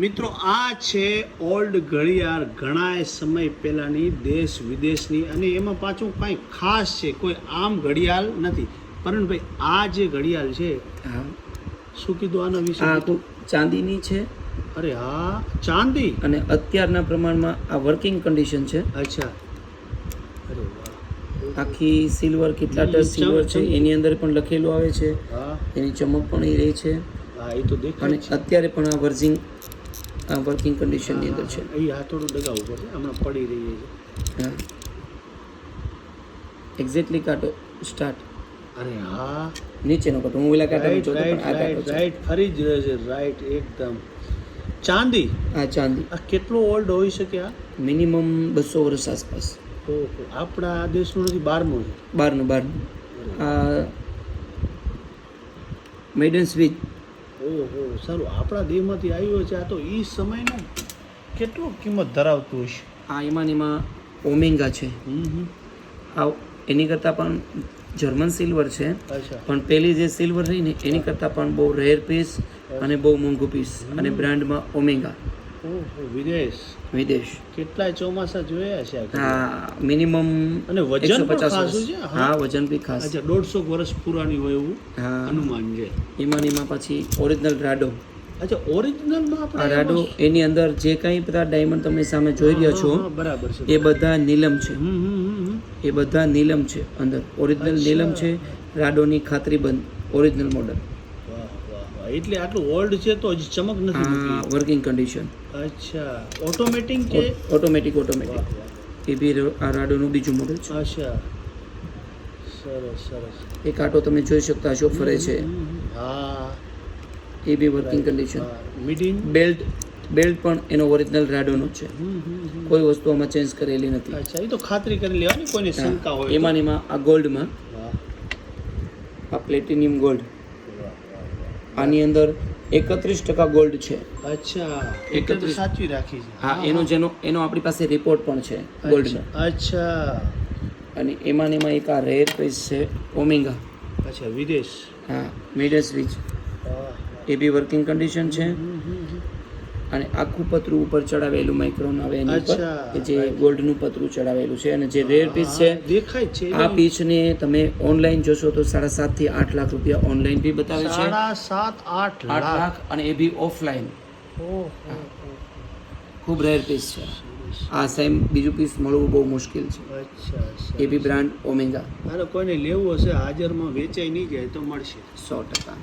મિત્રો આ છે ઓલ્ડ ઘડિયાળ. ઘણાય સમય પહેલાંની દેશ વિદેશની અને એમાં પાછું કાંઈ ખાસ છે કોઈ આમ ઘડિયાળ નથી. પરણભાઈ આ જે ઘડિયાળ છે શું કીધું આના વિશે? આ ચાંદીની છે. અરે હા ચાંદી? અને અત્યારના પ્રમાણમાં આ વર્કિંગ કન્ડિશન છે. અચ્છા. અરે વાહ. આખી સિલ્વર કેટલા ટચ સિલ્વર છે એની અંદર પણ લખેલું આવે છે. એની ચમક પણ એ રહે છે. હા એ તો દેખાય અને છે. અત્યારે પણ આ વર્જિંગ વર્કિંગ કન્ડિશનની અંદર છે. એ હા થોડું ડગાવવું પડશે હમણાં પડી રહી છે. હા. એક્ઝેક્ટલી કાટો સ્ટાર્ટ અરે હા. નીચેનો કાટો હું ઓલા કાટો જોતો પણ આ કાટો રાઈટ ફરી જ રહે છે રાઈટ એકદમ. ચાંદી? આ ચાંદી. આ કેટલો ઓલ્ડ હોઈ શકે આ? મિનિમમ બસો વર્ષ આસપાસ. ઓહો આપણા દેશનું નથી બારમું છે. બારનું બારનું. આ મેડન સ્વીચ ઓહો સારું આપણા દેહમાંથી આવ્યો છે આ તો એ સમયનો કેટલું કિંમત ધરાવતું હશે? આ એમાં એમાં ઓમેંગા છે. આ એની કરતાં પણ જર્મન સિલ્વર છે. પણ પેલી જે સિલ્વર રહી ને એની કરતાં પણ બહુ રેર પીસ અને બહુ મોંઘું પીસ અને બ્રાન્ડમાં ઓમેગા. વિદેશ. વિદેશ. કેટલાય ચોમાસા જોયા છે હા મિનિમમ અને વજન ખાસું છે? હા. વજન બી ખાસ. અચ્છા દોઢસો વર્ષ પુરાણી હોય એવું? હા. અનુમાન છે. એમાં એમાં પછી ઓરિજિનલ રાડો. અચ્છા ઓરિજિનલમાં આપણે રાડો એની અંદર જે કાંઈ બધા ડાયમંડ તમે સામે જોઈ રહ્યા છો બરાબર છે એ બધા નીલમ છે. એ બધા નીલમ છે અંદર. ઓરિજિનલ નીલમ છે રાડોની ખાતરી બંધ ઓરિજિનલ મોડલ એટલે આટલું ઓલ્ડ છે તો હજી ચમક નથી વર્કિંગ કન્ડિશન અચ્છા. ઓટોમેટિક કે? ઓટોમેટિક ઓટોમેટિક એ બી આ રાડોનું બીજું મોડલ છે. અચ્છા. સરસ સરસ. એક આટો તમે જોઈ શકતા છો ફરે છે. હા. એ બી વર્કિંગ કન્ડિશન મિડિંગ બેલ્ટ બેલ્ટ પણ એનો ઓરિજિનલ રાડોનો છે. કોઈ વસ્તુ આમાં ચેન્જ કરેલી નથી. અચ્છા એ તો ખાતરી કરી લેવાની કોઈને શંકા હોય એમાં એમાં આ ગોલ્ડમાં આ પ્લેટિનિયમ ગોલ્ડ. આની અંદર એકત્રીસ ટકા ગોલ્ડ છે. અચ્છા. એકત્રીસ. સાચવી રાખી છે. હા એનો જેનો એનો આપણી પાસે રિપોર્ટ પણ છે ગોલ્ડનો અચ્છા. અને એમાં ને એમાં એક આ રેર પીસ છે ઓમેગા અચ્છા વિદેશ. હા સ્વિચ વાહ, એ બી વર્કિંગ કન્ડિશન છે. અને આખું પતરું ઉપર ચડાવેલું માઇક્રોન આવે એની ઉપર કે જે ગોલ્ડનું પતરું ચડાવેલું છે અને જે રેર પીસ છે દેખાય છે આ પીસને તમે ઓનલાઈન જોશો તો સાડા સાતથી આઠ લાખ રૂપિયા ઓનલાઈન બી બતાવે છે. સાડા સાત આઠ લાખ. અને એ બી ઓફલાઈન ખૂબ રેર પીસ છે. આ સેમ બીજું પીસ મળવું બહુ મુશ્કેલ છે. એ બી બ્રાન્ડ ઓમેગા કોઈને લેવું હશે હાજરમાં વેચાઈ નહીં જાય તો મળશે. સો ટકા.